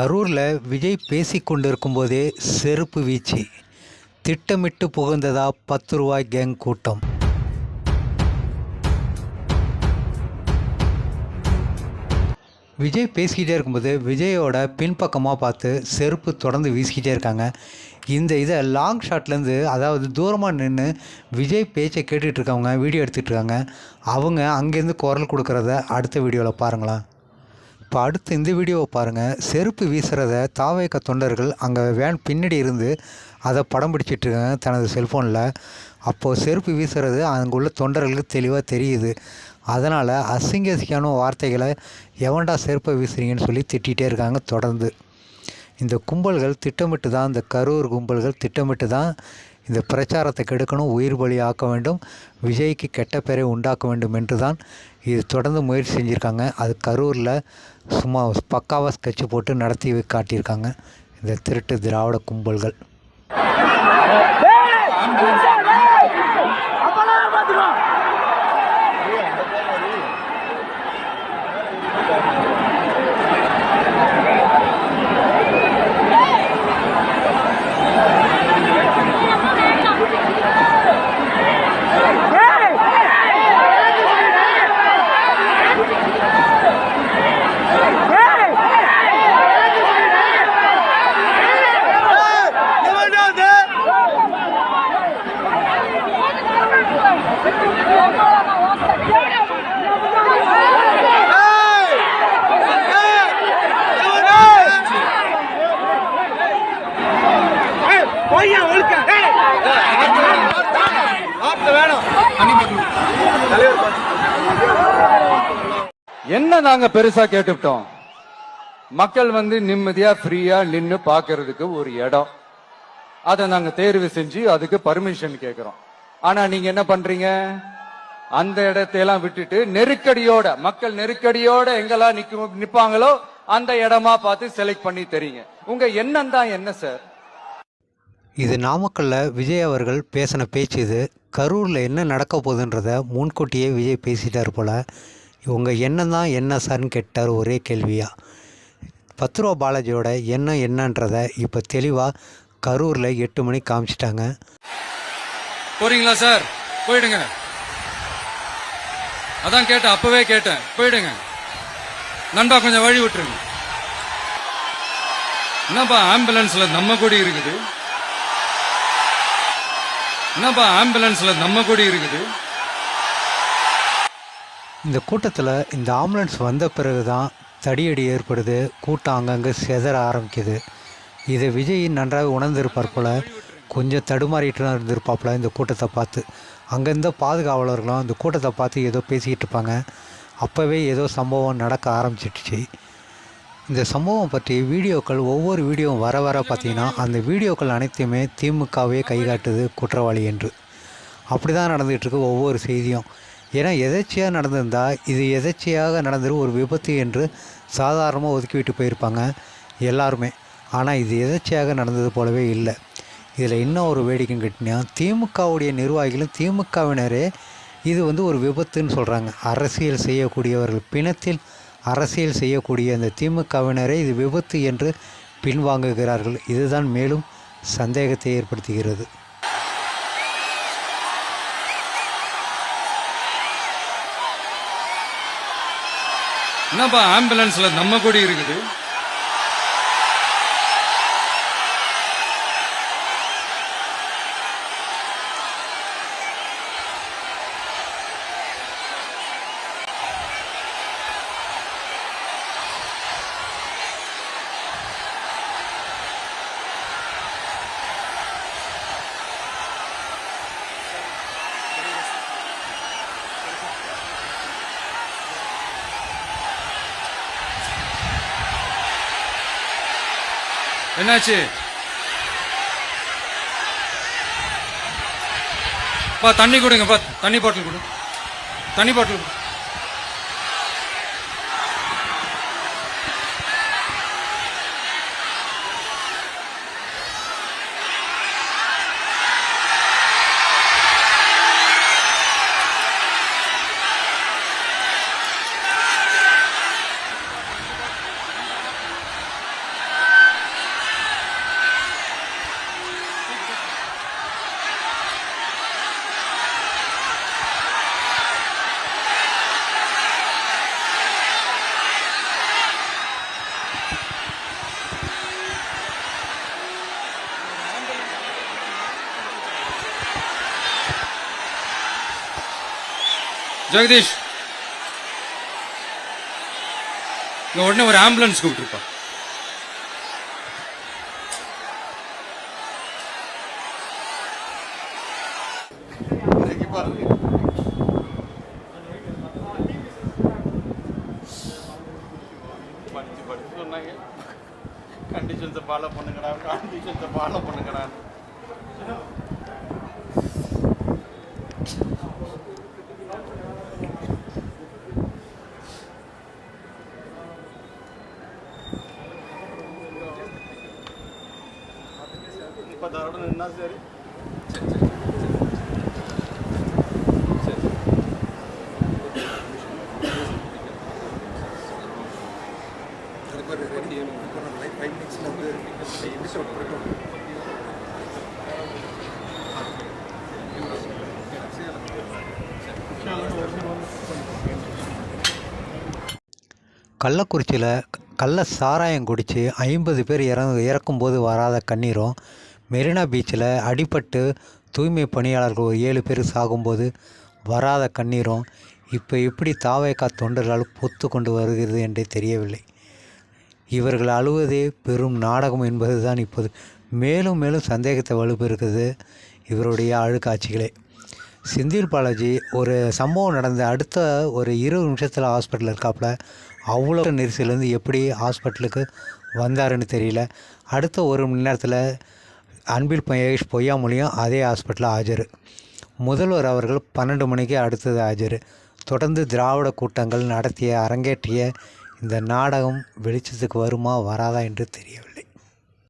கரூரில் விஜய் பேசிக் கொண்டிருக்கும்போதே செருப்பு வீச்சு. திட்டமிட்டு புகுந்ததா பத்து ரூபாய் கேங் கூட்டம். விஜய் பேசிக்கிட்டே இருக்கும்போது விஜயோட பின்பக்கமாக பார்த்து செருப்பு தொடர்ந்து வீசிக்கிட்டே இருக்காங்க. இந்த இதை லாங் ஷாட்லேருந்து அதாவது தூரமாக நின்று விஜய் பேச்சை கேட்டுட்ருக்கவங்க வீடியோ எடுத்துகிட்டு இருக்காங்க. அவங்க அங்கேருந்து குரல் கொடுக்குறத அடுத்த வீடியோவில் பாருங்களேன். இப்போ அடுத்து இந்த வீடியோவை பாருங்கள் செருப்பு வீசுகிறத தாவேக்க தொண்டர்கள் அங்கே வேன் பின்னாடி இருந்து அதை படம் பிடிச்சிட்டு இருக்காங்க தனது செல்ஃபோனில் அப்போது செருப்பு வீசுகிறது அங்கே உள்ள தொண்டர்களுக்கு தெளிவாக தெரியுது. அதனால் அசிங்க அசிங்கான வார்த்தைகளை எவன்டா செருப்பை வீசுறீங்கன்னு சொல்லி திட்டிகிட்டே இருக்காங்க தொடர்ந்து. இந்த கும்பல்கள் திட்டமிட்டு தான் இந்த கரூர் கும்பல்கள் திட்டமிட்டு தான் இந்த பிரச்சாரத்தை கெடுக்கணும் உயிர் பலி ஆக்க வேண்டும் விஜய்க்கு கெட்ட பெயரை உண்டாக்க வேண்டும் என்று தான் இது தொடர்ந்து முயற்சி செஞ்சுருக்காங்க. அது கரூரில் சும்மா பக்காவாக ஸ்கெட்சு போட்டு நடத்தி காட்டியிருக்காங்க. இந்த திருட்டு திராவிட கும்பல்கள். என்ன நாங்க பெருசா கேட்டுவிட்டோம்? மக்கள் வந்து நிம்மதியா ஃப்ரீயா நின்னு பாக்குறதுக்கு ஒரு இடம். அதை நாங்க தேர்வு செஞ்சு அதுக்கு பர்மிஷன் கேட்கிறோம். ஆனா நீங்க என்ன பண்றீங்க? அந்த இடத்தையெல்லாம் விட்டுட்டு நெருக்கடியோட மக்கள் நெருக்கடியோட எங்கெல்லாம் நிக்க நிப்பாங்களோ அந்த இடமா பார்த்து செலக்ட் பண்ணி தெரியுங்க. உங்க எண்ணம் தான் என்ன சார் இது நாமக்கல்லில் விஜய் அவர்கள் பேசின பேச்சு இது. கரூரில் என்ன நடக்க போகுதுன்றத முன்கூட்டியே விஜய் பேசிட்டார் போல். உங்கள் எண்ணம் தான் என்ன சார்னு கேட்டார் ஒரே கேள்வியாக பத்து ரூபா பாலாஜியோட எண்ணம் என்னன்றதை இப்போ தெளிவாக கரூரில் எட்டு மணிக்கு காமிச்சிட்டாங்க. போறீங்களா சார்? போயிடுங்க. அதான் கேட்டேன் அப்பவே கேட்டேன். போயிடுங்க. நண்பா கொஞ்சம் வழி விட்டுருங்க. என்னப்பா ஆம்புலன்ஸ்ல நம்ம கொடி இருக்குது? என்னப்பா ஆம்புலன்ஸ்ல நம்ம கொடி இருக்குது? இந்த கூட்டத்தில் இந்த ஆம்புலன்ஸ் வந்த பிறகு தான் தடியடி ஏற்படுது கூட்டம் அங்கங்கே செதற ஆரம்பிக்குது. இதை விஜய் நன்றாக உணர்ந்திருப்பார் போல் கொஞ்சம் தடுமாறிட்டு தான் இருந்திருப்பாப்புல இந்த கூட்டத்தை பார்த்து. அங்கேருந்த பாதுகாவலர்களும் இந்த கூட்டத்தை பார்த்து ஏதோ பேசிக்கிட்டு இருப்பாங்க. அப்போவே ஏதோ சம்பவம் நடக்க ஆரம்பிச்சிடுச்சு. இந்த சம்பவம் பற்றி வீடியோக்கள் ஒவ்வொரு வீடியோவும் வர வர பார்த்திங்கன்னா அந்த வீடியோக்கள் அனைத்தையுமே திமுகவே கைகாட்டுது குற்றவாளி என்று. அப்படி தான் நடந்துகிட்ருக்கு ஒவ்வொரு செய்தியும். ஏன்னா எதேச்சியாக நடந்திருந்தால் இது எதேச்சியாக நடந்துடும் ஒரு விபத்து என்று சாதாரணமாக ஒதுக்கிவிட்டு போயிருப்பாங்க எல்லாருமே. ஆனால் இது எதேச்சியாக நடந்தது போலவே இல்லை. இதில் இன்னும் ஒரு வேடிக்கை கேட்டினா திமுகவுடைய நிர்வாகிகளும் திமுகவினரே இது வந்து ஒரு விபத்துன்னு சொல்கிறாங்க அரசியல் செய்யக்கூடியவர்கள் பிணத்தில் அரசியல் செய்யக்கூடிய அந்த திமுகவினரே இது விபத்து என்று பின்வாங்குகிறார்கள். இதுதான் மேலும் சந்தேகத்தை ஏற்படுத்துகிறது. என்னப்பா ஆம்புலன்ஸ்ல நம்ம கொடி இருக்குது? என்னாச்சு பா தண்ணி கொடுங்க பா தண்ணி பாட்டில் கொடு தண்ணி பாட்டில் கொடு. ஜெகதீஷ் இங்க உடனே ஒரு ஆம்புலன்ஸ் கூப்பிட்டுருப்பா படிச்சு படிச்சு சொன்னாங்க கண்டிஷன்ஸை ஃபாலோ பண்ணுங்கடா கண்டிஷன்ஸை ஃபாலோ பண்ணுங்கடா நின்னா சரி? கள்ளக்குறிச்சியில் கள்ள சாராயம் குடித்து ஐம்பது பேர் இறந்து இறக்கும்போது வராத கண்ணீரும் மெரினா பீச்சில் அடிபட்டு தூய்மை பணியாளர்கள் ஒரு ஏழு பேர் சாகும்போது வராத கண்ணீரும் இப்போ எப்படி தாவேக்கா தொண்டர்களால் பொத்து கொண்டு வருகிறது என்றே தெரியவில்லை. இவர்கள் அழுவதே பெரும் நாடகம் என்பது தான் இப்போது. மேலும் மேலும் சந்தேகத்தை வலுப்பெருக்குது இவருடைய அழுக்காட்சிகளே. செந்தில் பாலாஜி ஒரு சம்பவம் நடந்த அடுத்த ஒரு இருபது நிமிஷத்தில் ஹாஸ்பிட்டலில் இருக்காப்புல. அவ்வளோ நெரிசலேருந்து எப்படி ஹாஸ்பிட்டலுக்கு வந்தாருன்னு தெரியல. அடுத்த ஒரு மணி நேரத்தில் அன்பில் மகேஷ் பொய்யாமொழியும் அதே ஹாஸ்பிட்டலில் ஆஜர். முதல்வர் அவர்கள் பன்னெண்டு மணிக்கு அடுத்தது ஆஜர். தொடர்ந்து திராவிட கூட்டங்கள் நடத்திய அரங்கேற்றிய இந்த நாடகம் வெளிச்சத்துக்கு வருமா வராதா என்று தெரியவில்லை.